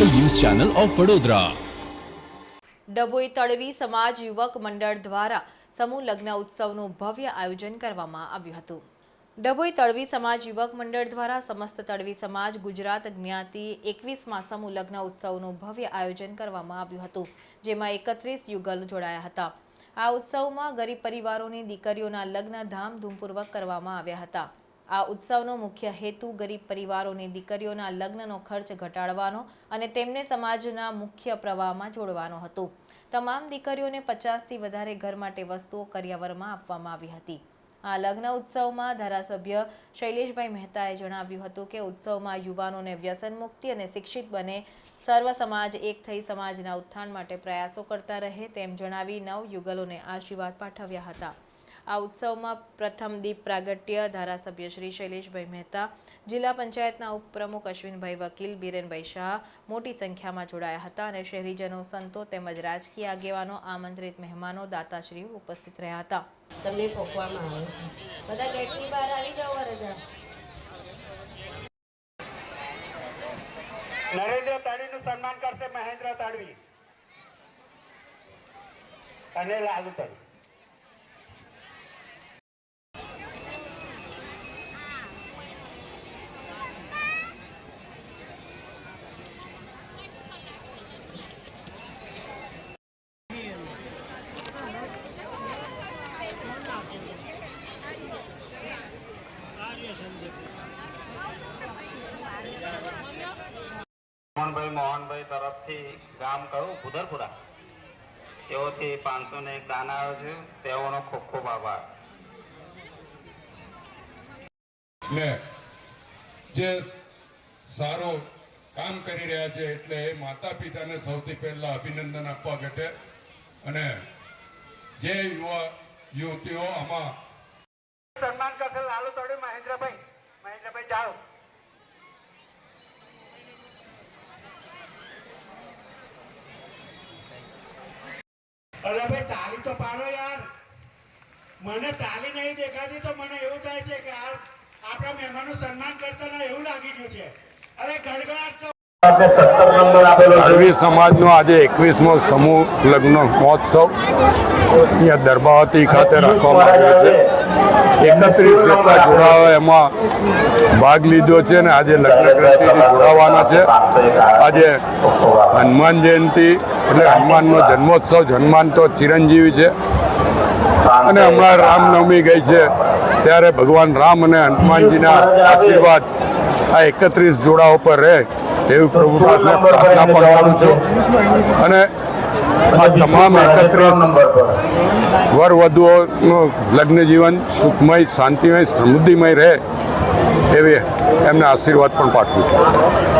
Channel of Vadodara. Dabhoi Talavi સમાજ યુવક મંડળ દ્વારા સમૂહ લગ્ન ઉત્સવનું ભવ્ય આયોજન કરવામાં આવ્યું હતું. ડભોઈ તળવી સમાજ યુવક મંડળ દ્વારા સમસ્ત તળવી સમાજ ગુજરાત જ્ઞાતિ એકવીસમાં સમૂહ લગ્ન ઉત્સવનું ભવ્ય આયોજન કરવામાં આવ્યું હતું, જેમાં એકત્રીસ યુગલ જોડાયા હતા. આ ઉત્સવમાં ગરીબ પરિવારોની દીકરીઓના લગ્ન ધામધૂમપૂર્વક કરવામાં આવ્યા હતા. આ ઉત્સવનો મુખ્ય હેતુ ગરીબ પરિવારોની દીકરીઓના લગ્નનો ખર્ચ ઘટાડવાનો અને તેમને સમાજના મુખ્ય પ્રવાહમાં જોડવાનો હતો. તમામ દીકરીઓને પચાસથી વધારે ઘર માટે વસ્તુઓ કરિયાવરમાં આપવામાં આવી હતી. આ લગ્ન ઉત્સવમાં ધારાસભ્ય શૈલેષભાઈ મહેતાએ જણાવ્યું હતું કે ઉત્સવમાં યુવાનોને વ્યસન મુક્તિ અને શિક્ષિત બને, સર્વ સમાજ એક થઈ સમાજના ઉત્થાન માટે પ્રયાસો કરતા રહે તેમ જણાવી નવ યુગલોને આશીર્વાદ પાઠવ્યા હતા. આ ઉત્સવમાં પ્રથમ દીપ પ્રાગટ્ય ધારાસભ્ય શ્રી શૈલેષભાઈ મહેતા જિલ્લા પંચાયતના ઉપપ્રમુખ અશ્વિનભાઈ વકીલ બીરેનભાઈ શાહ મોટી સંખ્યામાં જોડાયા હતા અને શહેરીજનો સંતો તેમજ રાજકીય આગેવાનો આમંત્રિત મહેમાનો દાતાશ્રીઓ ઉપસ્થિત રહ્યા હતા. તમને ફોકવામાં આવે છે. બધા ગેટની બહાર આવી જાઓ રજા નરેન્દ્ર તાળીનું સન્માન કરશે મહેન્દ્ર તાળવી. અને લાલુ તાળવી. મોહનભાઈ મોહનભાઈ તરફથી ગામ કયું ભુદરપુરા. તેઓથી પાંચસો ને એક દાન આવ્યો છે. તેઓનો ખૂબ ખૂબ આભાર. ને જે સારો કામ કરી રહ્યા છે એટલે એ માતા પિતાને સૌથી પહેલા અભિનંદન આપવા ઘટે અને જે યુવા યુવતીઓ આમાં સન્માન કરશે લાલુ તાળવી મહેન્દ્રભાઈ. મહેન્દ્રભાઈ જાઓ. અરે ભાઈ, તાલી તો પાડો યાર. મને તાલી નહીં દેખાતી તો મને એવું થાય છે કે આ આપણા મહેમાનનું સન્માન કરતા એવું લાગી ગયું છે. અરે ગડગડાટ તો અળવી સમાજનો આજે એકવીસમો સમૂહ લગ્ન મહોત્સવ અહીંયા દરબાવતી ખાતે રાખવામાં આવ્યો છે. એકત્રીસ જેટલા જોડાઓ એમાં ભાગ લીધો છે અને આજે લગ્ન ગ્રંથિથી જોડાવાના છે. આજે હનુમાન જયંતિ એટલે હનુમાનનો જન્મોત્સવ હનુમાન તો ચિરંજીવી છે. અને હમણાં રામનવમી ગઈ છે. ત્યારે ભગવાન રામ અને હનુમાનજીના આશીર્વાદ આ એકત્રીસ જોડાઓ પર રહે. એવી પ્રભુ પ્રાર્થના કરું છું. અને આ તમામ એકત્રીસ વર વધુઓનું લગ્ન જીવન સુખમય, શાંતિમય, સમૃદ્ધિમય રહે એવી એમને આશીર્વાદ પણ પાઠવું છું.